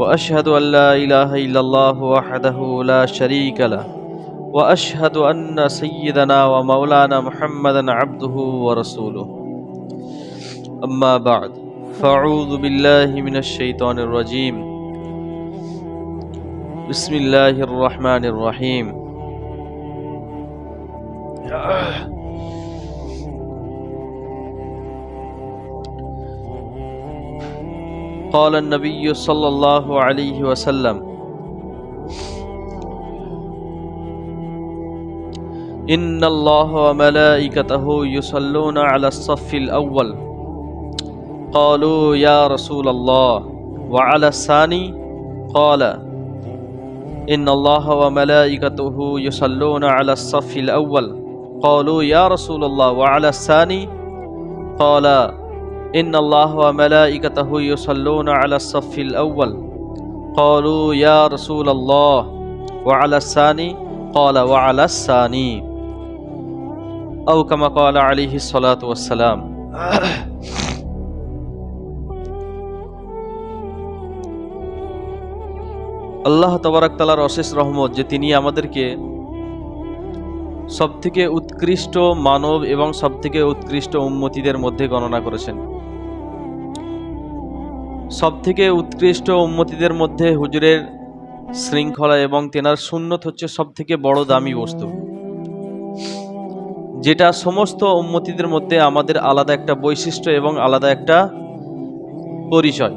وأشهد أن لا إله إلا الله وحده لا شريك له وأشهد أن سيدنا ومولانا محمدا عبده ورسوله. أما بعد فأعوذ بالله من الشيطان الرجيم. بسم الله الرحمن الرحيم. قال النبي صلى الله عليه وسلم. إن الله وملائكته يصلون على الصف الأول. قالوا يا رسول الله. وعلى الثاني قال إن الله وملائكته يصلون على الصف الأول. قالوا يا رسول الله. وعلى الثاني قال إن الله وملائكته يصلون على الصف الأول قالوا يا رسول الله وعلى الثاني قال وعلى الثاني أو كما قال عليه الصلاة والسلام আল্লাহ তবরাক তালার অশেষ রহমত যে তিনি আমাদেরকে সবথেকে উৎকৃষ্ট মানব এবং সবথেকে উৎকৃষ্ট উন্মতিদের মধ্যে গণনা করেছেন সবথেকে উৎকৃষ্ট উন্মতিদের মধ্যে হুজুরের শৃঙ্খলা এবং তেনার সুন্নত হচ্ছে সবথেকে বড় দামি বস্তু। যেটা সমস্ত উন্মতিদের মধ্যে আমাদের আলাদা একটা বৈশিষ্ট্য এবং আলাদা একটা পরিচয়।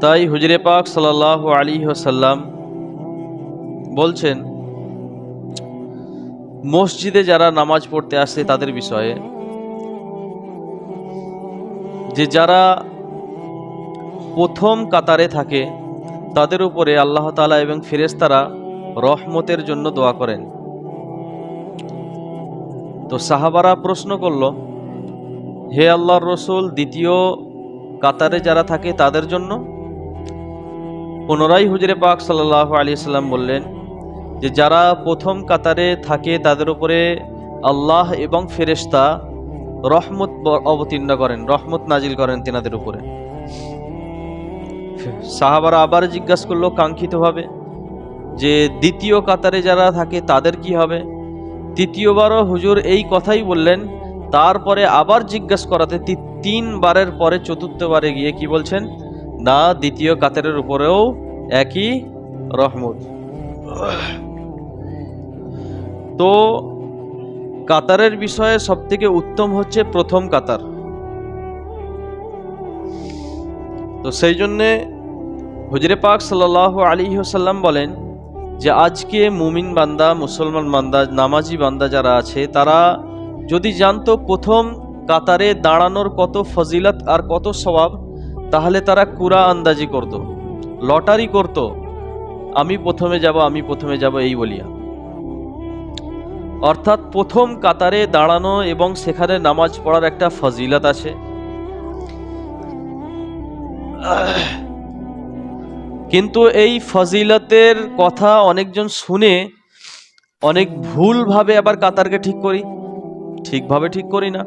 তাই হুজুরে পাক সাল্লাহ আলী সাল্লাম বলছেন, মসজিদে যারা নামাজ পড়তে আসে তাদের বিষয়ে যে যারা প্রথম কাতারে থাকে, তাদের উপরে আল্লাহ তালা এবং ফেরেস্তারা রহমতের জন্য দোয়া করেন। তো সাহাবারা প্রশ্ন করল, হে আল্লাহর রসুল, দ্বিতীয় কাতারে যারা থাকে তাদের জন্য? পুনরায় হুজরে পাক সাল্লাহ আলী সাল্লাম বললেন যে, যারা প্রথম কাতারে থাকে তাদের উপরে আল্লাহ এবং ফেরেস্তা রহমত অবতীর্ণ করেন, রহমত নাজিল করেন তেনাদের উপরে। সাহাবারা আবার জিজ্ঞাসা করল কাঙ্ক্ষিতভাবে যে, দ্বিতীয় কাতারে যারা থাকে তাদের কি হবে? তৃতীয়বারও হুজুর এই কথাই বললেন, তারপরে আবার জিজ্ঞাসা করাতে তিনবারের পরে চতুর্থবারে গিয়ে কি বলছেন? না, দ্বিতীয় কাতারের উপরেও একই রহমত। তো কাতারের বিষয়ে সবথেকে উত্তম হচ্ছে প্রথম কাতার। তো সেই জন্যে হুজরে পাক সাল্লাহ আলী সাল্লাম বলেন যে আজকে মুমিন বান্দা, মুসলমান বান্দা, নামাজি বান্দা যারা আছে, তারা যদি জানতো প্রথম কাতারে দাঁড়ানোর কত ফজিলত আর কত স্বভাব তাহলে তারা কুরা আন্দাজি করত, লটারি করত, আমি প্রথমে যাব, আমি প্রথমে যাব, এই বলিয়া। অর্থাৎ প্রথম কাতারে দাঁড়ানো এবং সেখানে নামাজ পড়ার একটা ফজিলত আছে। কিন্তু এই ফজিলতের কথা অনেকজন শুনে অনেক ভুলভাবে আবার কাতারকে ঠিক করি, ঠিকভাবে ঠিক করি না।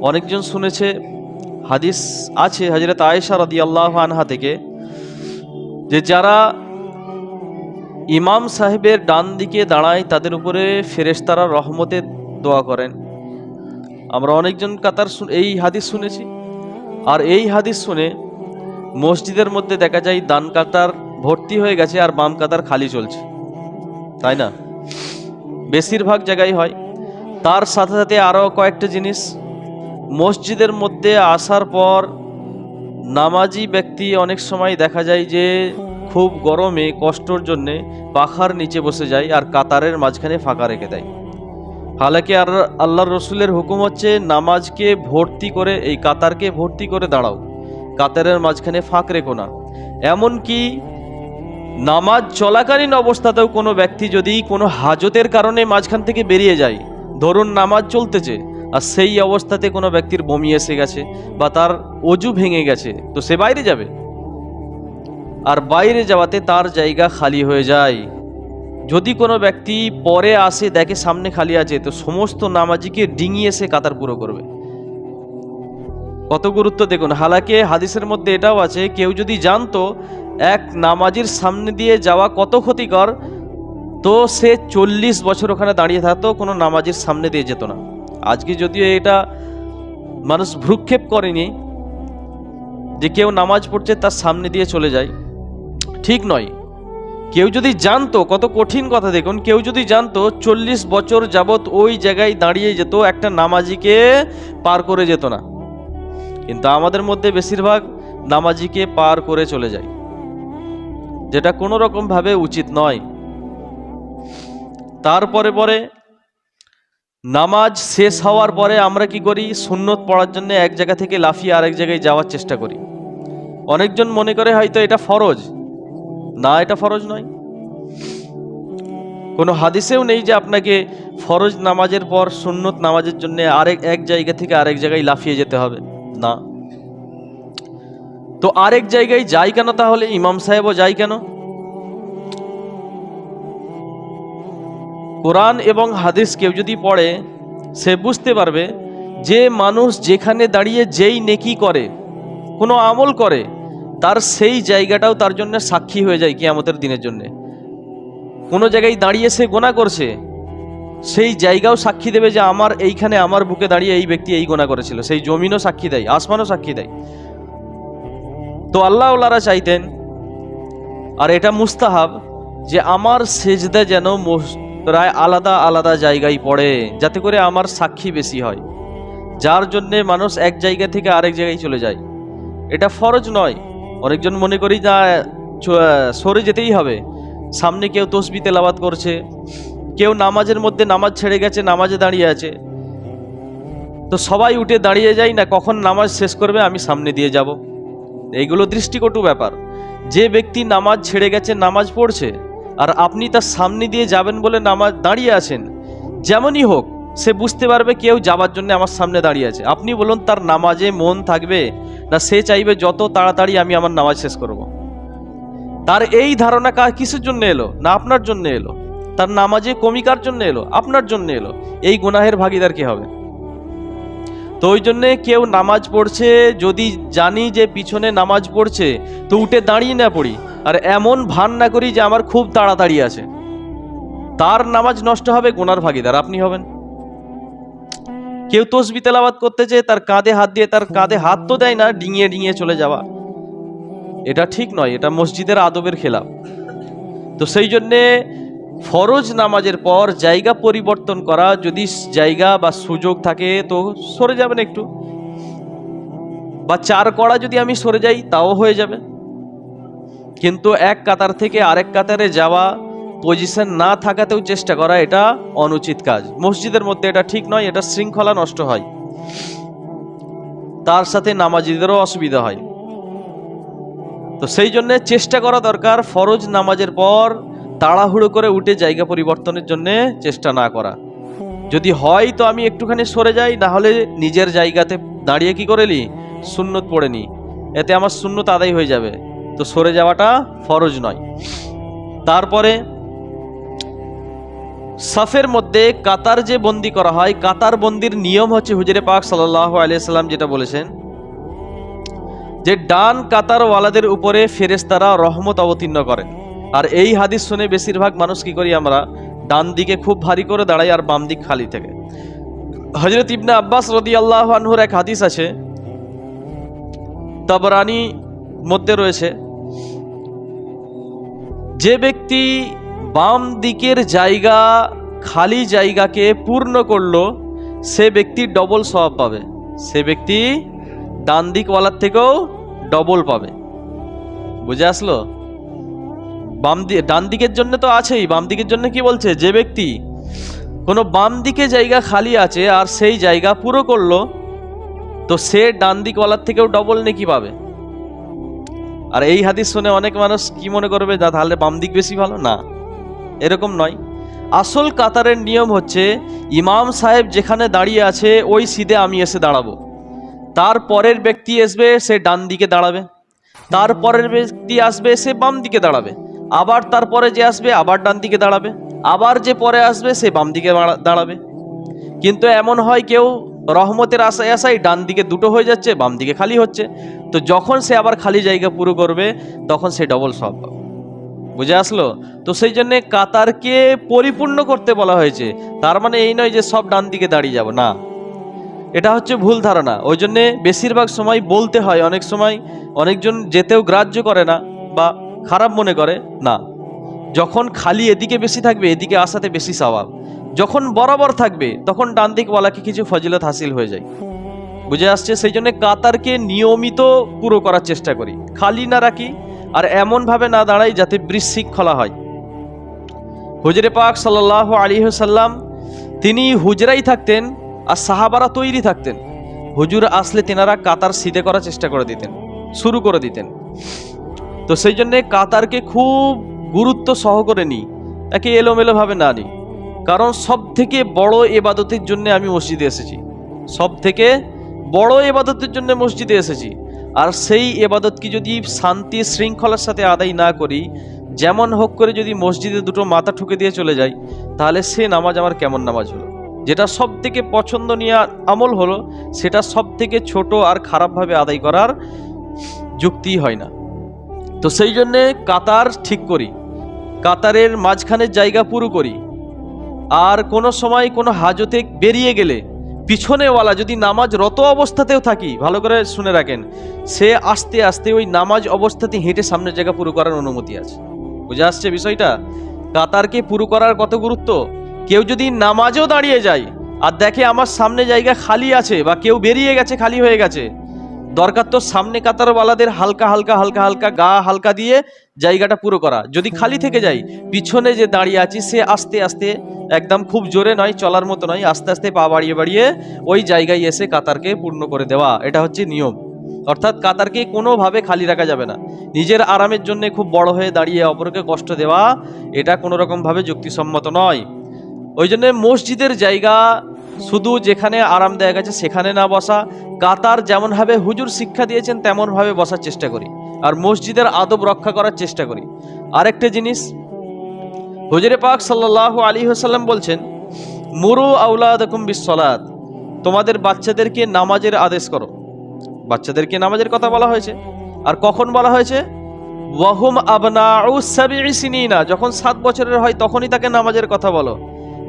অনেকজন শুনেছে, হাদিস আছে হাজরত আয়েশা রদি আল্লাহ আনহা থেকে যে যারা ইমাম সাহেবের ডান দিকে দাঁড়ায় তাদের উপরে ফেরেশতারা রহমতের দোয়া করেন। আমরা অনেকজন কাতার এই হাদিস শুনেছি। আর এই হাদিস শুনে মসজিদের মধ্যে দেখা যায় দান কাতার ভর্তি হয়ে গেছে আর বাম কাতার খালি চলছে। তাই না? বেশিরভাগ জায়গায় হয়। তার সাথে সাথে আরও কয়েকটা জিনিস। মসজিদের মধ্যে আসার পর নামাজি ব্যক্তি অনেক সময় দেখা যায় যে খুব গরমে কষ্টর জন্যে পাখার নিচে বসে যায় আর কাতারের মাঝখানে ফাঁকা রেখে দেয়। হালাকি আর আল্লাহর রসুলের হুকুম হচ্ছে, নামাজকে ভর্তি করে, এই কাতারকে ভর্তি করে দাঁড়াও। কাতারের মাঝখানে ফাঁক রেখো না। এমনকি নামাজ চলাকালীন অবস্থাতেও কোনো ব্যক্তি যদি কোনো হাজতের কারণে মাঝখান থেকে বেরিয়ে যায়, ধরুন নামাজ চলতেছে, আর সেই অবস্থাতে কোনো ব্যক্তির বমি এসে গেছে বা তার অজু ভেঙে গেছে, তো সে বাইরে যাবে। আর বাইরে যাওয়াতে তার জায়গা খালি হয়ে যায়। যদি কোনো ব্যক্তি পরে আসে, দেখে সামনে খালি আছে, তো সমস্ত নামাজিকে ডিঙিয়ে সে কাতার পুরো করবে। কত গুরুত্ব দেখুন, হালাকে হাদিসের মধ্যে এটাও আছে, কেউ যদি জানতো এক নামাজির সামনে দিয়ে যাওয়া কত ক্ষতিকর, তো সে চল্লিশ বছর ওখানে দাঁড়িয়ে থাকতো, কোনো নামাজির সামনে দিয়ে যেত না। আজকে যদিও এটা মানুষ ভ্রুক্ষেপ করেনি যে কেউ নামাজ পড়ছে, তার সামনে দিয়ে চলে যায়। ঠিক নয়। কেউ যদি জানতো, কত কঠিন কথা দেখুন, কেউ যদি জানতো, চল্লিশ বছর যাবৎ ওই জায়গায় দাঁড়িয়ে যেত, একটা নামাজিকে পার করে যেত না। কিন্তু আমাদের মধ্যে বেশিরভাগ নামাজিকে পার করে চলে যায়। যেটা কোনো রকম ভাবে উচিত নয়। তারপরে পরে নামাজ শেষ হওয়ার পরে আমরা কি করি? সুন্নত পড়ার জন্য এক জায়গা থেকে লাফিয়ে আরেক জায়গায় যাওয়ার চেষ্টা করি। অনেকজন মনে করে হয়তো এটা ফরজ। না, এটা ফরজ নয়। কোনো হাদিসেও নেই যে আপনাকে ফরজ নামাজের পর সুন্নত নামাজের জন্য আরেক, এক জায়গা থেকে আরেক জায়গায় লাফিয়ে যেতে হবে। না। তো আরেক জায়গায় যাই কেন তাহলে? ইমাম সাহেবও যাই কেন? কোরআন এবং হাদিস কেউ যদি পড়ে, সে বুঝতে পারবে যে মানুষ যেখানে দাঁড়িয়ে যেই নেকি করে, কোনো আমল করে তার সেই জায়গাটাও তার জন্য সাক্ষী হয়ে যায় কিয়ামতের দিনের জন্য। কোনো জায়গায় দাঁড়িয়ে সে গোনা করছে, সেই জায়গাও সাক্ষী দেবে যে আমার এইখানে আমার বুকে দাঁড়িয়ে এই ব্যক্তি এই গোনা করেছিল, সেই জমিনও সাক্ষী দেয়, আসমানও সাক্ষী দেয়। তো আল্লাহ ওলারা চাইতেন, আর এটা মুস্তাহাব, যে আমার সেজদা যেন প্রায় আলাদা আলাদা জায়গায় পড়ে, যাতে করে আমার সাক্ষী বেশি হয়। যার জন্যে মানুষ এক জায়গা থেকে আরেক জায়গায় চলে যায়। এটা ফরজ নয়। অনেকজন মনে করি না সরে যেতেই হবে। সামনে কেউ তসবি তেলাবাত করছে, কেউ নামাজের মধ্যে নামাজ ছেড়ে গেছে, নামাজে দাঁড়িয়ে আছে। তো সবাই উঠে দাঁড়িয়ে যায় না, কখন নামাজ শেষ করবে আমি সামনে দিয়ে যাব। এইগুলো দৃষ্টিকটু ব্যাপার। যে ব্যক্তি নামাজ ছেড়ে গেছে, নামাজ পড়ছে, আর আপনি তার সামনে দিয়ে যাবেন বলে নামাজ দাঁড়িয়ে আছেন, যেমনই হোক সে বুঝতে পারবে কেউ যাবার জন্য আমার সামনে দাঁড়িয়ে আছে। আপনি বলুন, তার নামাজে মন থাকবে না সে চাইবে যত তাড়াতাড়ি আমি আমার নামাজ শেষ করব। তার এই ধারণা কার কিসের জন্য এলো? না আপনার জন্য এলো। তার নামাজে কমিকার জন্য এলো? আপনার জন্য এলো। এই গুনাহের ভাগিদার কে হবে? তো ওই জন্যে কেউ নামাজ পড়ছে, যদি জানি যে পিছনে নামাজ পড়ছে, তো উঠে দাঁড়িয়ে না পড়ি। আর এমন ভান না করি যে আমার খুব তাড়াতাড়ি আছে। তার নামাজ নষ্ট হবে, গোনার ভাগিদার। আপনি হবেন। কেউ তসবি তেলাবাত করতেছে তার কাঁধে হাত দিয়ে তার কাঁধে হাত তো দেয় না, ডিঙিয়ে ডিঙিয়ে চলে যাওয়া। এটা ঠিক নয়, এটা মসজিদের আদবের খেলাফ। তো সেই জন্যে ফরজ নামাজের পর জায়গা পরিবর্তন করা, যদি জায়গা বা সুযোগ থাকে তো সরে যাবেন একটু। বা চার কড়া যদি আমি সরে যাই, তাও হয়ে যাবে। কিন্তু এক কাতার থেকে আরেক কাতারে যাওয়া পজিশন না থাকাতেও চেষ্টা করা এটা অনুচিত কাজ। মসজিদের মধ্যে এটা ঠিক নয়, এটা শৃঙ্খলা নষ্ট হয়। তার সাথে নামাজিদেরও অসুবিধা হয়। তো সেই জন্য চেষ্টা করা দরকার ফরজ নামাজের পর তাড়াহুড়ো করে উঠে জায়গা পরিবর্তনের জন্য চেষ্টা না করা। যদি হয় তো আমি একটুখানি সরে যাই, না হলে নিজের জায়গাতে দাঁড়িয়ে কি করে নি সুন্নত পড়ে নি। এতে আমার সুন্নত আদায় হয়ে যাবে। তো সরে যাওয়াটা ফরজ নয়। তারপরে সাফের মধ্যে কাতার যে বন্দি করা হয়, কাতার বন্দির নিয়ম হচ্ছে হুজুরে পাক সাল্লাহ আলিয়াল্লাম যেটা বলেছেন যে ডান কাতারওয়ালাদের উপরে ফেরেস্তারা রহমত অবতীর্ণ করেন আর এই হাদিস শুনে বেশিরভাগ মানুষ কি করি আমরা? ডান দিকে খুব ভারী করে দাঁড়াই আর বাম দিক খালি থেকে। হজরত ইবনে আব্বাস রদি আল্লাহ আনহুর এক হাদিস আছে। তাবরানি মধ্যে রয়েছে। যে ব্যক্তি বাম দিকের জায়গা, খালি জায়গাকে পূর্ণ করল, সে ব্যক্তি ডবল স্বভাব পাবে। সে ব্যক্তি ডান দিকওয়ালার থেকেও ডবল পাবে। বুঝে আসলো? বাম দিকে ডান দিকের জন্য তো আছেই। বাম দিকের জন্য কি বলছে? যে ব্যক্তি কোনো বাম দিকে জায়গা খালি আছে আর সেই জায়গা পুরো করল, তো সে ডান দিকওয়ালার থেকেও ডবল নেকি পাবে? আর এই হাদিস শুনে অনেক মানুষ কি মনে করবে? তাহলে বাম দিক বেশি ভালো? না। এরকম নয়। আসল কাতারের নিয়ম হচ্ছে, ইমাম সাহেব যেখানে দাঁড়িয়ে আছে, ওই সিদে আমি এসে দাঁড়াবো। তার পরের ব্যক্তি আসবে, সে ডান দিকে দাঁড়াবে। তার পরের ব্যক্তি আসবে, সে বাম দিকে দাঁড়াবে। আবার তারপরে যে আসবে, আবার ডান দিকে দাঁড়াবে। আবার যে পরে আসবে, সে বাম দিকে দাঁড়াবে। কিন্তু এমন হয় কেউ, রহমতের আশায় আশায় ডান দিকে দুটো হয়ে যাচ্ছে, বাম দিকে খালি হচ্ছে। তো যখন সে আবার খালি জায়গা পুরো করবে, তখন সে ডবল সব পাবে। বুঝে আসলো? তো সেই জন্য কাতারকে পরিপূর্ণ করতে বলা হয়েছে। তার মানে এই নয় যে সব ডান দিকে দাঁড়িয়ে যাব, না। এটা হচ্ছে ভুল ধারণা। ওই জন্যে বেশিরভাগ সময় বলতে হয়, অনেক সময় অনেকজন যেতেও গ্রাহ্য করে না বা খারাপ মনে করে, না। যখন খালি এদিকে বেশি থাকবে, এদিকে আসাতে বেশি স্বভাব যখন বরাবর থাকবে, তখন ডান দিক বলাকে কিছু ফজিলত হাসিল হয়ে যায়। বুঝে আসছে? সেই জন্য কাতারকে নিয়মিত পুরো করার চেষ্টা করি। খালি না রাখি আর এমনভাবে না দাঁড়াই যাতে বৃশ্চিক খোলা হয়। হুজরে পাক সাল্লাহ আলী সাল্লাম তিনি হুজরাই থাকতেন আর সাহাবারা তৈরি থাকতেন। হুজুর আসলে তেনারা কাতার সিধে করার চেষ্টা করে দিতেন, শুরু করে দিতেন। তো সেই জন্যে কাতারকে খুব গুরুত্ব সহকারে নিই একে এলোমেলোভাবে না নিই কারণ সব থেকে বড় এবাদতের জন্য আমি মসজিদে এসেছি। সব থেকে বড় এবাদতের জন্য মসজিদে এসেছি। আর সেই এবাদত কি যদি শান্তি শৃঙ্খলার সাথে আদায় না করি, যেমন হোক করে যদি মসজিদে দুটো মাথা ঠুকে দিয়ে চলে যাই, তাহলে সে নামাজ আমার কেমন নামাজ হলো? যেটা সব থেকে পছন্দনীয় আমল হলো, সেটা সব থেকে ছোট আর খারাপভাবে আদায় করার যুক্তি হয় না। তো সেই জন্যে কাতার ঠিক করি, কাতারের মাঝখানের জায়গা পুরো করি। আর কোনো সময় কোনো হাজতে বেরিয়ে গেলে পিছনেওয়ালা যদি নামাজ রত অবস্থাতেও থাকি, ভালো করে শুনে রাখেন, সে আস্তে আস্তে ওই নামাজ অবস্থাতে হেঁটে সামনের জায়গা পুরো করার অনুমতি আছে। বুঝে আসছে বিষয়টা? কাতারকে পুরো করার কত গুরুত্ব? কেউ যদি নামাজও দাঁড়িয়ে যায়, আর দেখে আমার সামনে জায়গা খালি আছে বা কেউ বেরিয়ে গেছে, খালি হয়ে গেছে, দরকার তো সামনে কাতারওয়ালাদের হালকা হালকা হালকা হালকা গা হালকা দিয়ে জায়গাটা পুরো করা। যদি খালি থেকে যায় পিছনে যে দাঁড়িয়ে আছি, সে আস্তে আস্তে একদম খুব জোরে নয়, চলার মতো নয়, আস্তে আস্তে পা বাড়িয়ে বাড়িয়ে ওই জায়গায় এসে কাতারকে পূর্ণ করে দেওয়া, এটা হচ্ছে নিয়ম। অর্থাৎ কাতারকে কোনোভাবে খালি রাখা যাবে না। নিজের আরামের জন্য খুব বড় হয়ে দাঁড়িয়ে অপরকে কষ্ট দেওয়া, এটা কোনো রকমভাবে যুক্তিসম্মত নয়। ওই জন্য মসজিদের জায়গা শুধু যেখানে আরামদায়ক আছে সেখানে না বসা। কাতার যেমনভাবে হুজুর শিক্ষা দিয়েছেন, তেমনভাবে বসার চেষ্টা করি। আর মসজিদের আদব রক্ষা করার চেষ্টা করি। আরেকটা জিনিস, হুজুরে পাক সাল্লাহ আলী হাসাল্লাম বলছেন, মুরু আউলাদকুম বিসলাত তোমাদের বাচ্চাদেরকে নামাজের আদেশ করো। বাচ্চাদেরকে নামাজের কথা বলা হয়েছে। আর কখন বলা হয়েছে? ওয়াহুম আবনাউ সিনিনা যখন সাত বছরের হয় তখনই তাকে নামাজের কথা বলো।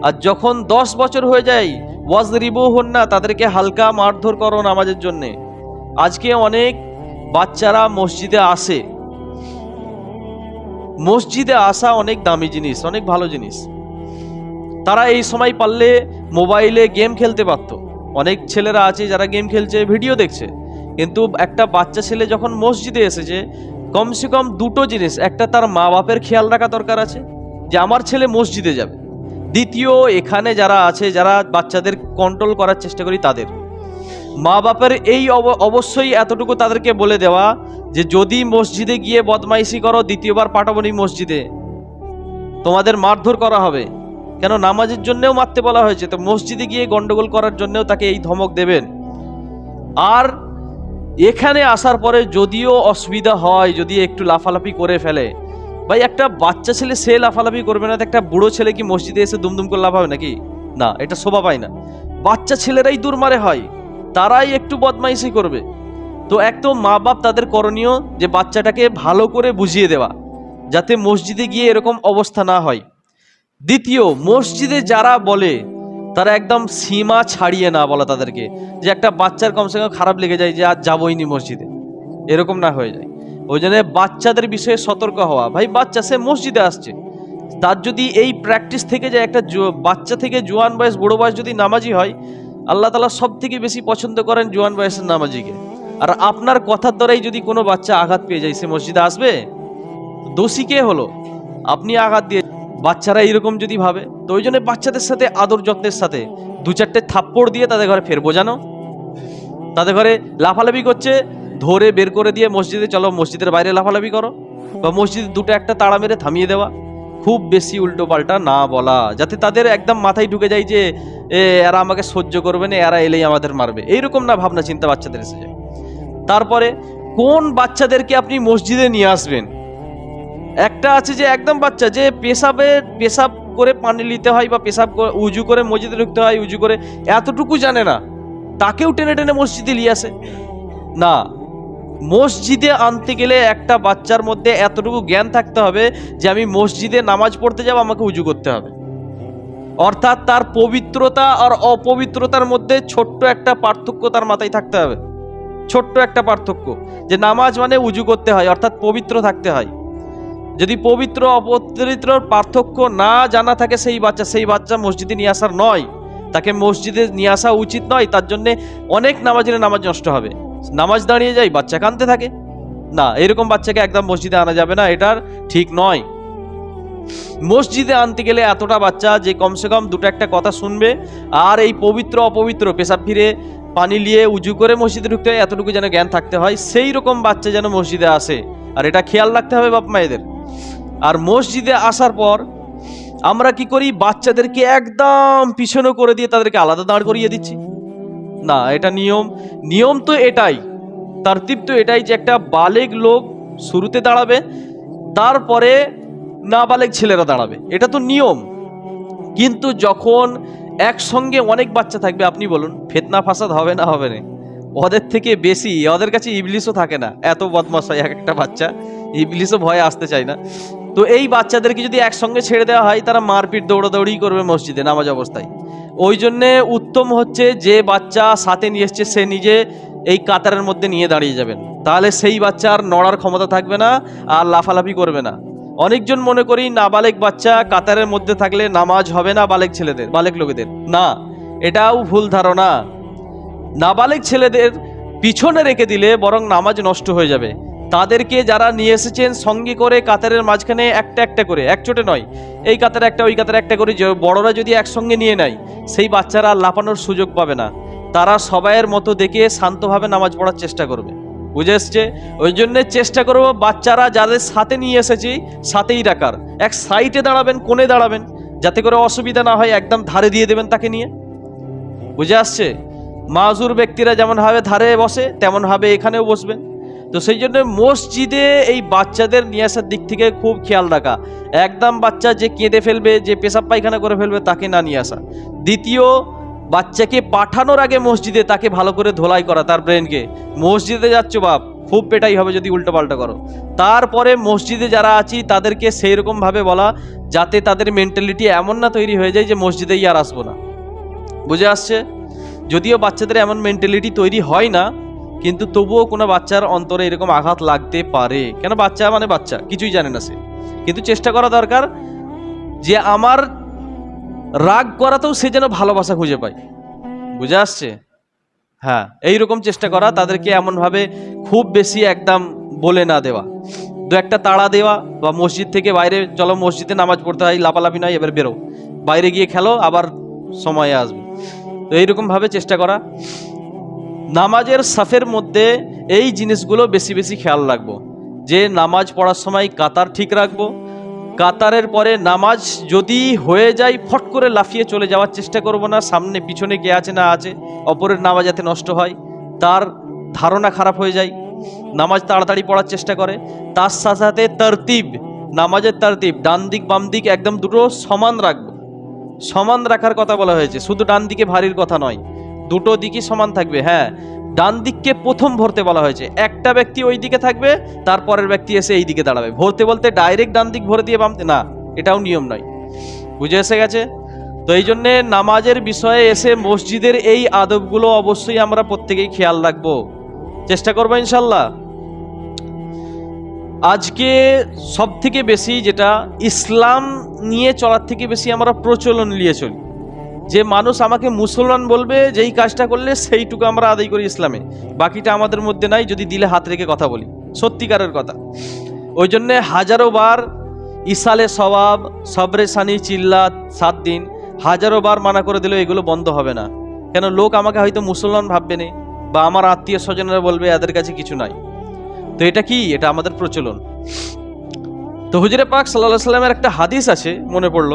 আর যখন দশ বছর হয়ে যায় ওয়াজ রিবু হন না তাদেরকে হালকা মারধর করো নামাজের জন্যে। আজকে অনেক বাচ্চারা মসজিদে আসে। মসজিদে আসা অনেক দামি জিনিস, অনেক ভালো জিনিস। তারা এই সময় পারলে মোবাইলে গেম খেলতে পারতো। অনেক ছেলেরা আছে যারা গেম খেলছে, ভিডিও দেখছে। কিন্তু একটা বাচ্চা ছেলে যখন মসজিদে এসেছে, কমসে কম দুটো জিনিস, একটা তার মা বাপের খেয়াল রাখা দরকার আছে যে আমার ছেলে মসজিদে যাবে। দ্বিতীয়, এখানে যারা আছে, যারা বাচ্চাদের কন্ট্রোল করার চেষ্টা করি তাদের। মা বাপের এই অব- অবশ্যই এতটুকু তাদেরকে বলে দেওয়া যে যদি মসজিদে গিয়ে বদমাইশি করো, দ্বিতীয়বার পাঠাবনি মসজিদে। তোমাদের মারধর করা হবে। কেন? নামাজের জন্যও মারতে বলা হয়েছে। তো মসজিদে গিয়ে গন্ডগোল করার জন্যও তাকে এই ধমক দেবেন। আর এখানে আসার পরে যদিও অসুবিধা হয়, যদি একটু লাফালাফি করে ফেলে। ভাই, একটা বাচ্চা ছেলে, সে লাফালাফি করবে না একটা বুড়ো ছেলে কি মসজিদে এসে দুমদুম করে লাফাবে নাকি? না, এটা শোভা পায় না। বাচ্চা ছেলেরাই দূর দুর্মারে হয়। তারাই একটু বদমাইশি করবে। তো এক তো মা বাপ তাদের করণীয় যে বাচ্চাটাকে ভালো করে বুঝিয়ে দেওয়া, যাতে মসজিদে গিয়ে এরকম অবস্থা না হয়। দ্বিতীয়, মসজিদে যারা বলে, তারা একদম সীমা ছাড়িয়ে না বলা তাদেরকে, যে একটা বাচ্চার কমসে কম খারাপ লেগে যায় যে আর যাবই নি মসজিদে। এরকম না হয়ে যায়। ওই জন্য বাচ্চাদের বিষয়ে সতর্ক হওয়া। ভাই, বাচ্চা, সে মসজিদে আসছে। তার যদি এই প্র্যাকটিস থেকে যায়, একটা বাচ্চা থেকে জোয়ান বয়স, বুড়ো বয়স যদি নামাজি হয় আল্লাহ তালা সব থেকে বেশি পছন্দ করেন জোয়ান বয়সের নামাজিকে। আর আপনার কথার দ্বারাই যদি কোনো বাচ্চা আঘাত পেয়ে যায়, সে মসজিদে আসবে? দোষী কে হলো? আপনি আঘাত দিয়ে বাচ্চারা এরকম যদি ভাবে, তো ওই জন্য বাচ্চাদের সাথে, আদর যত্নের সাথে দু চারটে থাপ্পড় দিয়ে তাদের ঘরে ফের বোঝানো। তাদের ঘরে লাফালাফি করছে, ধরে বের করে দিয়ে মসজিদে চলো, মসজিদের বাইরে লাফালাফি করো। বা মসজিদে দুটো একটা তাড়া মেরে থামিয়ে দেওয়া। খুব বেশি উল্টো পাল্টা না বলা, যাতে তাদের একদম মাথায় ঢুকে যায় যে এরা আমাকে সহ্য করবে না, এরা এলেই আমাদের মারবে। এইরকম না ভাবনা চিন্তা বাচ্চাদের এসে যায়। তারপরে কোন বাচ্চাদেরকে আপনি মসজিদে নিয়ে আসবেন? একটা আছে যে একদম বাচ্চা, যে পেশাবে, পেশাব করে পানি নিতে হয় বা পেশাব উজু করে মসজিদে ঢুকতে হয়, উজু করে, এতটুকু জানে না। তাকেও টেনে টেনে মসজিদে নিয়ে আসে। না মসজিদে আনতে গেলে একটা বাচ্চার মধ্যে এতটুকু জ্ঞান থাকতে হবে যে আমি মসজিদে নামাজ পড়তে যাব, আমাকে উজু করতে হবে। অর্থাৎ তার পবিত্রতা আর অপবিত্রতার মধ্যে ছোট্ট একটা পার্থক্য তার মাথায় থাকতে হবে। ছোট্ট একটা পার্থক্য, যে নামাজ মানে উজু করতে হয়, অর্থাৎ পবিত্র থাকতে হয়। যদি পবিত্র অপবিত্রর পার্থক্য না জানা থাকে সেই বাচ্চা সেই বাচ্চা মসজিদে নিয়ে আসার নয়। তাকে মসজিদে নিয়ে আসা উচিত নয়, তার জন্যে অনেক নামাজের নামাজ নষ্ট হবে। নামাজ দাঁড়িয়ে যায় বাচ্চা কানতে থাকে। না, এরকম বাচ্চাকে একদম মসজিদে আনা যাবে না, এটার ঠিক নয়। মসজিদে আনতে গেলে এতটা বাচ্চা যে কমসে কম দুটো একটা কথা শুনবে, আর এই পবিত্র অপবিত্র পেশাব ফিরে পানি নিয়ে উজু করে মসজিদে ঢুকতে হয়, এতটুকু যেন জ্ঞান থাকতে হয়, সেই রকম বাচ্চা যেন মসজিদে আসে। আর এটা খেয়াল রাখতে হবে বাপ মায়েদের। আর মসজিদে আসার পর আমরা কি করি? বাচ্চাদেরকে একদম পিছনে করে দিয়ে তাদেরকে আলাদা দাঁড় করিয়ে দিচ্ছি। না, এটা নিয়ম। নিয়ম তো এটাই। তারতিব তো এটাই যে একটা বালেগ লোক শুরুতে দাঁড়াবে, তারপরে নাবালেগ ছেলেরা দাঁড়াবে। এটা তো নিয়ম। কিন্তু যখন একসঙ্গে অনেক বাচ্চা থাকবে, আপনি বলুন, ফেতনা ফাসাদ হবে না হবে না? ওদের থেকে বেশি, ওদের কাছে ইবলিশও থাকে না। এত বদমাস হয় এক একটা বাচ্চা, ইবলিশও ভয়ে আসতে চায় না। তো এই বাচ্চাদেরকে যদি একসঙ্গে ছেড়ে দেওয়া হয়, তারা মারপিট দৌড়াদৌড়ি করবে মসজিদে, নামাজ অবস্থায়। ওই জন্যে উত্তম হচ্ছে যে বাচ্চা সাথে নিয়ে এসছে, সে নিজে এই কাতারের মধ্যে নিয়ে দাঁড়িয়ে যাবেন। তাহলে সেই বাচ্চার নড়ার ক্ষমতা থাকবে না, আর লাফালাফি করবে না। অনেকজন মনে করি নাবালেক বাচ্চা কাতারের মধ্যে থাকলে নামাজ হবে না বালেক ছেলেদের, বালেক লোকেদের। না, এটাও ভুল ধারণা। নাবালেক ছেলেদের পিছনে রেখে দিলে বরং নামাজ নষ্ট হয়ে যাবে। তাদেরকে যারা নিয়ে এসেছেন সঙ্গে করে কাতারের মাঝখানে একটা একটা করে, একচোটে নয়। এই কাতারে একটা, ওই কাতারে একটা করে বড়রা যদি একসঙ্গে নিয়ে নেয়, সেই বাচ্চারা আর লাফানোর সুযোগ পাবে না। তারা সবাইয়ের মতো দেখে শান্তভাবে নামাজ পড়ার চেষ্টা করবে। বুঝে এসছে? ওই জন্য চেষ্টা করব বাচ্চারা যাদের সাথে নিয়ে এসেছি, সাথেই রাখার। এক সাইডে দাঁড়াবেন, কোণে দাঁড়াবেন, যাতে করে অসুবিধা না হয়, একদম ধারে দিয়ে দেবেন তাকে নিয়ে। বুঝে আসছে? মাজুর ব্যক্তিরা যেমন ভাবে ধারে বসে তেমন ভাবে এখানেও বসবেন। তো সেই জন্য মসজিদে এই বাচ্চাদের নিয়ে আসার দিক থেকে খুব খেয়াল রাখা। একদম বাচ্চা যে কেঁদে ফেলবে, যে পেশাব পায়খানা করে ফেলবে, তাকে না নিয়ে আসা। দ্বিতীয়, বাচ্চাকে পাঠানোর আগে মসজিদে তাকে ভালো করে ধোলাই করা তার ব্রেনকে। মসজিদে যাচ্ছ বাপ, খুব পেটাই হবে যদি উল্টো পাল্টা করো। তারপরে মসজিদে যারা আছি, তাদেরকে সেই রকমভাবে বলা যাতে তাদের মেন্টালিটি এমন না তৈরি হয়ে যায় যে মসজিদেই আর আসব না। বুঝে আসছে? যদিও বাচ্চাদের এমন মেন্টালিটি তৈরি হয় না কিন্তু তবুও কোনো বাচ্চার অন্তরে এরকম আঘাত লাগতে পারে। কেন বাচ্চা মানে বাচ্চা? কিছুই জানে না সে। কিন্তু চেষ্টা করা দরকার যে আমার রাগ করাতেও সে যেন ভালোবাসা খুঁজে পায়। বুঝে আসছে? হ্যাঁ এইরকম চেষ্টা করা তাদেরকে এমনভাবে খুব বেশি একদম বলে না দেওয়া। দু একটা তাড়া দেওয়া বা মসজিদ থেকে বাইরে, চলো মসজিদে নামাজ পড়তে হয় লাপালাপি নয়, এবার বেরো। বাইরে গিয়ে খেলো, আবার সময়ে আসবে। তো এইরকমভাবে চেষ্টা করা। নামাজের সাফের মধ্যে এই জিনিসগুলো বেশি বেশি খেয়াল রাখব। যে নামাজ পড়ার সময় কাতার ঠিক রাখব। কাতারের পরে নামাজ যদি হয়ে যায়, ফট করে লাফিয়ে চলে যাওয়ার চেষ্টা করব না। সামনে পিছনে কে আছে না আছে, অপরের নামাজ যাতে নষ্ট হয়, তার ধারণা খারাপ হয়ে যায়। নামাজ তাড়াতাড়ি পড়ার চেষ্টা করে। তার সাথে সাথে তারতিব, নামাজের তারতিব, ডান দিক, বাম দিক একদম দুটো সমান রাখব। সমান রাখার কথা বলা হয়েছে। শুধু ডান দিকে ভারীর কথা নয়। দুটো দিকই সমান থাকবে হ্যাঁ। ডান দিককে প্রথম ভরতে বলা হয়েছে। একটা ব্যক্তি ওই দিকে থাকবে, তারপরের ব্যক্তি এসে এই দিকে দাঁড়াবে। ভরতে বলতে ডাইরেক্ট ডান দিক ভরে দিয়ে বামতে না, এটাও নিয়ম নয়। বুঝে এসে গেছে? তো এই জন্যে নামাজের বিষয়ে এসে মসজিদের এই আদবগুলো অবশ্যই আমরা প্রত্যেকেই খেয়াল রাখব। চেষ্টা করব ইনশাল্লাহ। আজকে সব থেকে বেশি যেটা ইসলাম নিয়ে চলার থেকে বেশি আমরা প্রচলন নিয়ে চলি। যে মানুষ আমাকে মুসলমান বলবে, যেই কাজটা করলে সেইটুকু আমরা আদায় করি ইসলামে। বাকিটা আমাদের মধ্যে নাই, যদি দিলে হাত রেখে কথা বলি। সত্যিকারের কথা। ওই জন্যে হাজারো বার ইসালে সবাব সবরে সানি চিল্লাত সাত দিন, হাজারো বার মানা করে দিলেও এগুলো বন্ধ হবে না। কেন, লোক আমাকে হয়তো মুসলমান ভাববে না, বা আমার আত্মীয় স্বজনেরা বলবে, এদের কাছে কিছু নাই। তো এটা কি? এটা আমাদের প্রচলন। তো হুজুরে পাক সাল্লাহ সাল্লামের একটা হাদিস আছে, মনে পড়ল।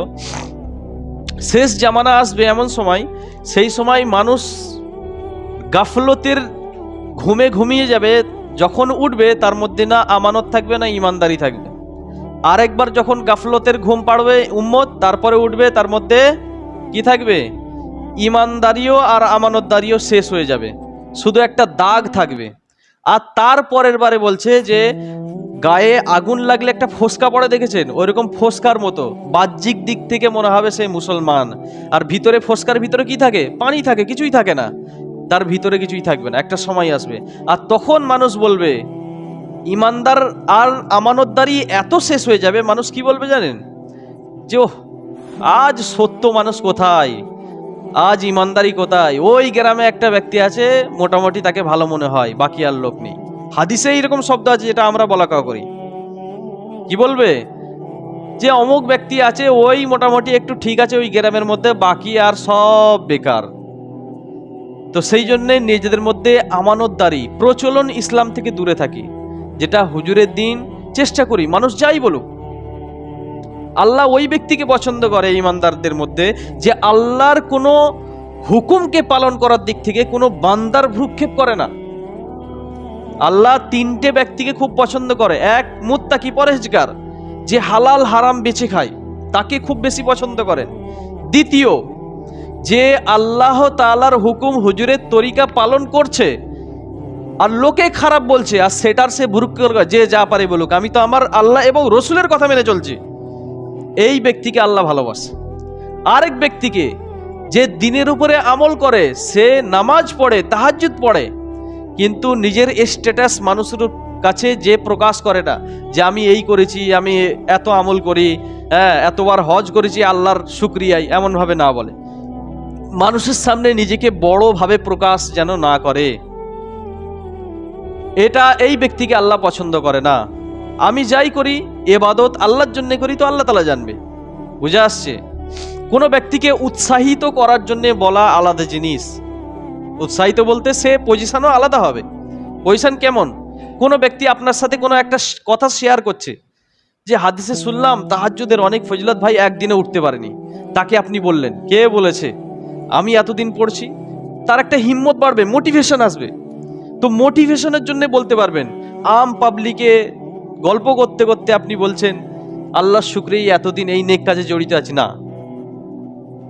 শেষ জামানা আসবে এমন সময়, সেই সময় মানুষ গাফলতের ঘুমে ঘুমিয়ে যাবে, যখন উঠবে তার মধ্যে না আমানত থাকবে, না ইমানদারি থাকবে। আরেকবার যখন গাফলতের ঘুম পাড়বে উম্মত, তারপরে উঠবে, তার মধ্যে কি থাকবে? ইমানদারিও আর আমানতদারিও শেষ হয়ে যাবে। শুধু একটা দাগ থাকবে। আর তার পরের বারে বলছে যে, গায়ে আগুন লাগলে একটা ফোসকা পড়ে দেখেছেন? ওইরকম ফোসকার মতো। বাহ্যিক দিক থেকে মনে হবে সে মুসলমান। আর ভিতরে ফোসকার ভিতরে কি থাকে? পানি থাকে, কিছুই থাকে না। তার ভিতরে কিছুই থাকবে না, একটা সময় আসবে। আর তখন মানুষ বলবে, ইমানদার আর আমানতদারি এত শেষ হয়ে যাবে, মানুষ কি বলবে জানেন? যে আজ সত্য মানুষ কোথায়? আজ ইমানদারি কোথায়? ওই গ্রামে একটা ব্যক্তি আছে, মোটামুটি তাকে ভালো মনে হয়, বাকি আর লোক নেই। হাদিসে এইরকম শব্দ আছে, যেটা আমরা বলা কাও করি। কি বলবে? যে অমুক ব্যক্তি আছে, ওই মোটামুটি একটু ঠিক আছে, ওই গ্রামের মধ্যে, বাকি আর সব বেকার। তো সেই জন্যে নিজেদের মধ্যে আমানতদারি, প্রচলন ইসলাম থেকে দূরে থাকি। যেটা হুজুরের দিন, চেষ্টা করি, মানুষ যাই বলুক আল্লাহ ওই ব্যক্তিকে পছন্দ করে ইমানদারদের মধ্যে যে আল্লাহর কোনো হুকুমকে পালন করার দিক থেকে কোনো বান্দার ভ্রুক্ষেপ করে না। আল্লাহ তিনটে ব্যক্তিকে খুব পছন্দ করে। এক মুত্তাকি পরেজগার যে হালাল হারাম বেছে খায়, তাকে খুব বেশি পছন্দ করেন দ্বিতীয়, যে আল্লাহ তালার হুকুম হুজুরের তরিকা পালন করছে আর লোকে খারাপ বলছে, আর সেটার সে ভুরুক যে যা পারে বলুক, আমি তো আমার আল্লাহ এবং রসুলের কথা মেনে চলছি। এই ব্যক্তিকে আল্লাহ ভালোবাসে। আরেক ব্যক্তিকে যে দিনের উপরে আমল করে, সে নামাজ পড়ে, তাহাজ্জুদ পড়ে, কিন্তু নিজের স্ট্যাটাস মানুষের কাছে যে প্রকাশ করে না, যে আমি এই করেছি, আমি এত আমল করি হ্যাঁ এতবার হজ করেছি, আল্লাহর শুক্রিয়ায়, এমনভাবে না বলে। মানুষের সামনে নিজেকে বড়ভাবে প্রকাশ যেন না করে। এটা এই ব্যক্তিকে আল্লাহ পছন্দ করে না। আমি যাই করি, এবাদত আল্লাহর জন্য করি তো আল্লাহ তালা জানবে। বুঝে আসছে? কোনো ব্যক্তিকে উৎসাহিত করার জন্য বলা আলাদা জিনিস। উৎসাহিত বলতে সে পজিশনও আলাদা হবে। পজিশন কেমন? কোনো ব্যক্তি আপনার সাথে কোনো একটা কথা শেয়ার করছে, যে হাদিসে শুনলাম তাহাজ্জুদের অনেক ফজিলত ভাই একদিনে উঠতে পারেনি। তাকে আপনি বললেন, কে বলেছে? আমি এতদিন পড়ছি, তার একটা হিম্মত বাড়বে মোটিভেশন আসবে। তো মোটিভেশনের জন্য বলতে পারবেন, আম পাবলিকে গল্প করতে করতে আপনি বলছেন, আল্লাহ শুক্রেই এতদিন এই নেক কাজে জড়িত আছি। না।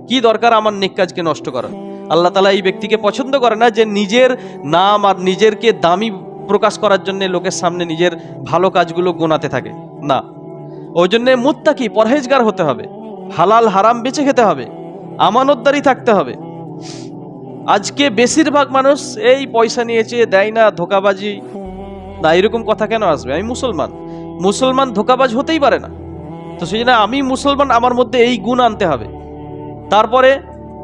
কি দরকার আমার নেক কাজকে নষ্ট করা আল্লাহ তালা এই ব্যক্তিকে পছন্দ করে না যে নিজের নাম আর নিজেরকে দামি প্রকাশ করার জন্য লোকের সামনে নিজের ভালো কাজগুলো গোনাতে থাকে। না। ওই জন্যে মুত্তাকি, পরহেজগার হতে হবে। হালাল হারাম বেঁচে খেতে হবে। আমানতদারি থাকতে হবে। আজকে বেশিরভাগ মানুষ এই পয়সা নিয়েছে দেয় না, ধোকাবাজি না, এরকম কথা কেন আসবে? আমি মুসলমান। মুসলমান ধোকাবাজ হতেই পারে না। তো সেই জন্য আমি মুসলমান, আমার মধ্যে এই গুণ আনতে হবে। তারপরে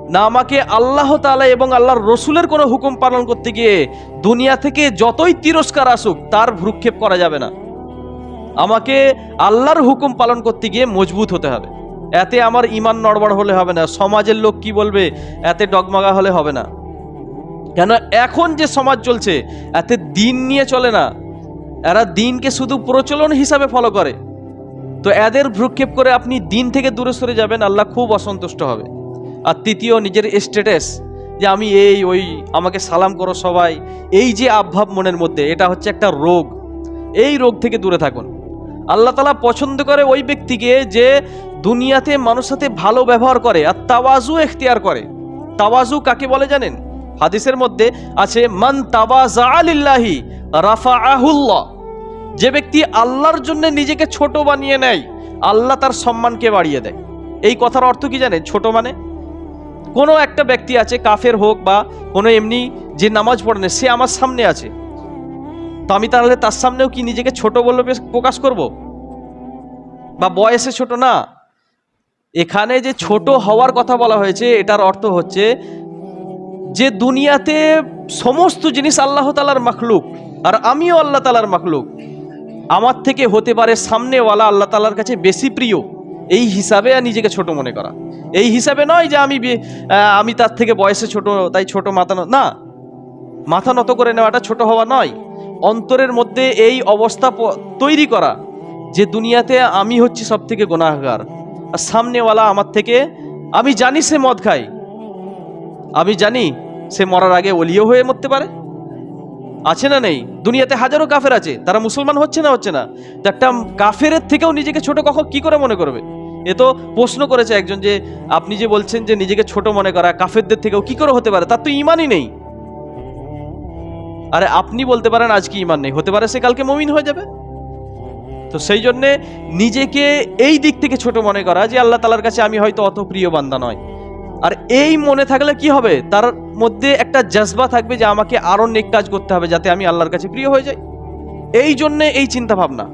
না, আমাকে আল্লাহ তাআলা এবং আল্লাহর রসুলের কোনো হুকুম পালন করতে গিয়ে দুনিয়া থেকে যতই তিরস্কার আসুক, তার ভ্রুক্ষেপ করা যাবে না। আমাকে আল্লাহর হুকুম পালন করতে গিয়ে মজবুত হতে হবে। এতে আমার ইমান নড়বড় হলে হবে না। সমাজের লোক কি বলবে? এতে ডগমাগা হলে হবে না। কেন এখন যে সমাজ চলছে, এতে দিন নিয়ে চলে না। এরা দিনকে শুধু প্রচলন হিসাবে ফলো করে। তো এদের ভ্রুক্ষেপ করে আপনি দিন থেকে দূরে সরে যাবেন, আল্লাহ খুব অসন্তুষ্ট হবে। আর তৃতীয়, নিজের স্ট্যাটাস যে আমি এই, ওই, আমাকে সালাম করো সবাই, এই যে আবভাব মনের মধ্যে, এটা হচ্ছে একটা রোগ। এই রোগ থেকে দূরে থাকুন। আল্লাহ তালা পছন্দ করে ওই ব্যক্তিকে যে দুনিয়াতে মানুষ সাথে ভালো ব্যবহার করে, আর তাওয়াজু এখতিয়ার করে। তাওয়াজু কাকে বলে জানেন? হাদিসের মধ্যে আছে, মান তাওয়াজা আলিল্লাহি রাফা আহুল্লাহ যে ব্যক্তি আল্লাহর জন্য নিজেকে ছোট বানিয়ে নেয়, আল্লাহ তার সম্মানকে বাড়িয়ে দেয়। এই কথার অর্থ কি জানেন? ছোট মানে? কোনো একটা ব্যক্তি আছে, কাফের হোক বা কোনো এমনি যে নামাজ পড়ে না, সে আমার সামনে আছে। তো আমি তাহলে তার সামনেও কি নিজেকে ছোট বলে প্রকাশ করব? বা বয়সে ছোট না? এখানে যে ছোট হওয়ার কথা বলা হয়েছে, এটার অর্থ হচ্ছে যে দুনিয়াতে সমস্ত জিনিস আল্লাহ তালার মাখলুক। আর আমিও আল্লাহ তালার মাকলুক আমার থেকে হতে পারে সামনেওয়ালা আল্লাহ তালার কাছে বেশি প্রিয়। এই হিসাবে আর নিজেকে ছোট মনে করা। এই হিসাবে নয় যে আমি আমি তার থেকে বয়সে ছোট, তাই ছোট মাথা না। মাথা নত করে নেওয়াটা ছোট হওয়া নয়। অন্তরের মধ্যে এই অবস্থা তৈরি করা যে দুনিয়াতে আমি হচ্ছি সব থেকে গোনাগার আর সামনেওয়ালা আমার থেকে, আমি জানি সে মদ খায়। আমি জানি সে মরার আগে অলিও হয়ে মরতে পারে। আছে না নেই? দুনিয়াতে হাজারো কাফের আছে, তারা মুসলমান হচ্ছে না হচ্ছে না। একটা কাফেরের থেকেও নিজেকে ছোট কখন কি করে মনে করবে? এ তো প্রশ্ন করেছে একজন যে, আপনি যে বলছেন যে নিজেকে ছোট মনে করা, কাফেরদের থেকেও কি করে হতে পারে? তার তো ইমানই নেই। আরে আপনি বলতে পারেন, আজকে ইমান নেই। হতে পারে সে কালকে মমিন হয়ে যাবে। তো সেই জন্যে নিজেকে এই দিক থেকে ছোট মনে করা যে, আল্লাহ তালার কাছে আমি হয়তো অত প্রিয় বান্দা নয়। আর এই মনে থাকলে কি হবে? তার মধ্যে একটা জজবা থাকবে যে আমাকে আরও নেক কাজ করতে হবে যাতে আমি আল্লাহর কাছে প্রিয় হয়ে যাই। এই জন্যে এই চিন্তা ভাবনা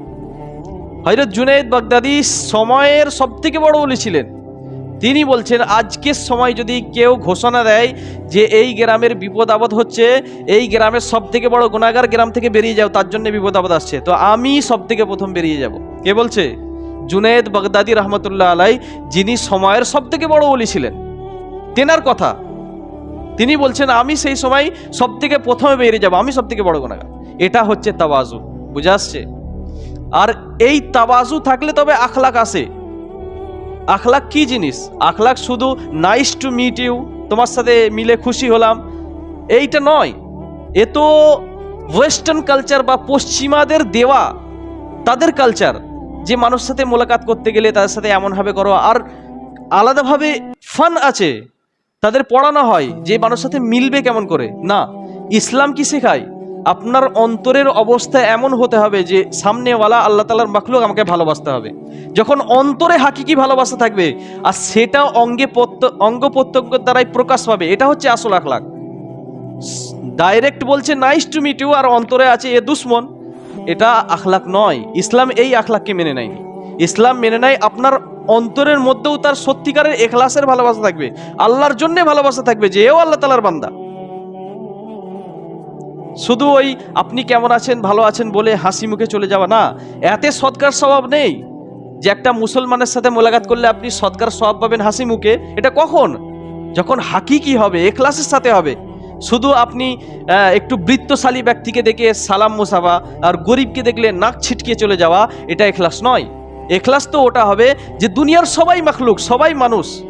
হজরত জুনাইদ বাগদাদি সময়ের সব থেকে বড় বলি ছিলেন। তিনি বলছেন, আজকের সময় যদি কেউ ঘোষণা দেয় যে এই গ্রামের বিপদ আপদ হচ্ছে, এই গ্রামের সব থেকে বড় গুণাগার গ্রাম থেকে বেরিয়ে যাও, তার জন্য বিপদ আপদ আসছে। তো আমি সব থেকে প্রথম বেরিয়ে যাব। কে বলছে? জুনাইদ বাগদাদি রহমতুল্লাহ আলাই যিনি সময়ের সব থেকে বড় বলি ছিলেন। তেনার কথা। তিনি বলছেন, আমি সেই সময় সব থেকে প্রথমে বেরিয়ে যাব, আমি সব থেকে বড় গুণাগার। এটা হচ্ছে তাবাজু বুঝে আসছে? আর এই তাবাজু থাকলে তবে আখলাক আসে আখলাক কি জিনিস? আখলাক শুধু নাইস টু মিট ইউ তোমার সাথে মিলে খুশি হলাম, এইটা নয়। এ তো ওয়েস্টার্ন কালচার বা পশ্চিমাদের দেওয়া, তাদের কালচার যে মানুষ সাথে মোলাকাত করতে গেলে তাদের সাথে এমনভাবে করো, আর আলাদাভাবে ফান আছে। তাদের পড়ানো হয় যে মানুষ সাথে মিলবে কেমন করে। না, ইসলাম কি শেখায়? আপনার অন্তরের অবস্থা এমন হতে হবে যে সামনেওয়ালা আল্লাহ তালার মাখলুক আমাকে ভালোবাসতে হবে। যখন অন্তরে হাকিকি ভালোবাসা থাকবে, আর সেটা অঙ্গে অঙ্গ প্রত্যঙ্গের দ্বারাই প্রকাশ পাবে, এটা হচ্ছে আসল আখলাক। ডাইরেক্ট বলছে নাইস টু মিট ইউ আর অন্তরে আছে, এ দুশ্মন। এটা আখলাক নয়। ইসলাম এই আখলাককে মেনে নেয়নি। ইসলাম মেনে নেয়, আপনার অন্তরের মধ্যেও তার সত্যিকারের এখলাসের ভালোবাসা থাকবে, আল্লাহর জন্যে ভালোবাসা থাকবে যে এও আল্লাহ তালার বান্দা। শুধু ওই, আপনি কেমন আছেন, ভালো আছেন বলে হাসি মুখে চলে যাওয়া না, এতে সৎকার স্বভাব নেই। যে একটা মুসলমানের সাথে মোলাকাত করলে আপনি সৎকার স্বভাব পাবেন হাসি মুখে, এটা কখন? যখন হাকিকি হবে, এখলাসের সাথে হবে। শুধু আপনি একটু বৃত্তশালী ব্যক্তিকে দেখে সালাম মোসাফা, আর গরিবকে দেখলে নাক ছিটকে চলে যাওয়া, এটা এখলাস নয়। এখলাস তো ওটা হবে যে দুনিয়ার সবাই মাখলুক, সবাই মানুষ।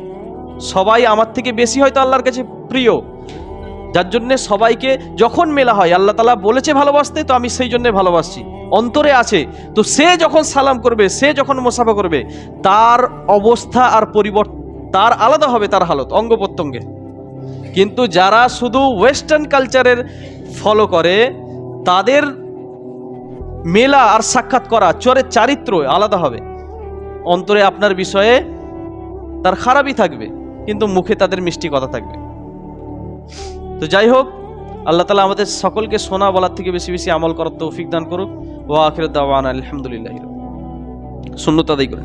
সবাই আমার থেকে বেশি হয়তো আল্লাহর কাছে প্রিয়। যার জন্য সবাইকে যখন মেলা হয়, আল্লাহ তালা বলেছে ভালোবাসতে, তো আমি সেই জন্য ভালোবাসছি। অন্তরে আছে। তো সে যখন সালাম করবে, সে যখন মোসাফা করবে, তার অবস্থা আর পরিবর্তন তার আলাদা হবে তার হালত, অঙ্গ প্রত্যঙ্গে। কিন্তু যারা শুধু ওয়েস্টার্ন কালচারের ফলো করে, তাদের মেলা আর সাক্ষাৎ করা চরের চারিত্র আলাদা হবে। অন্তরে আপনার বিষয়ে তার খারাপই থাকবে, কিন্তু মুখে তাদের মিষ্টি কথা থাকবে। তো যাই হোক, আল্লাহ তালা আমাদের সকলকে সোনা বলার থেকে বেশি বেশি আমল করার তৌফিক দান করুক। ও আখির দাওয়ান আলহামদুলিল্লাহ শূন্যতা আদায় করে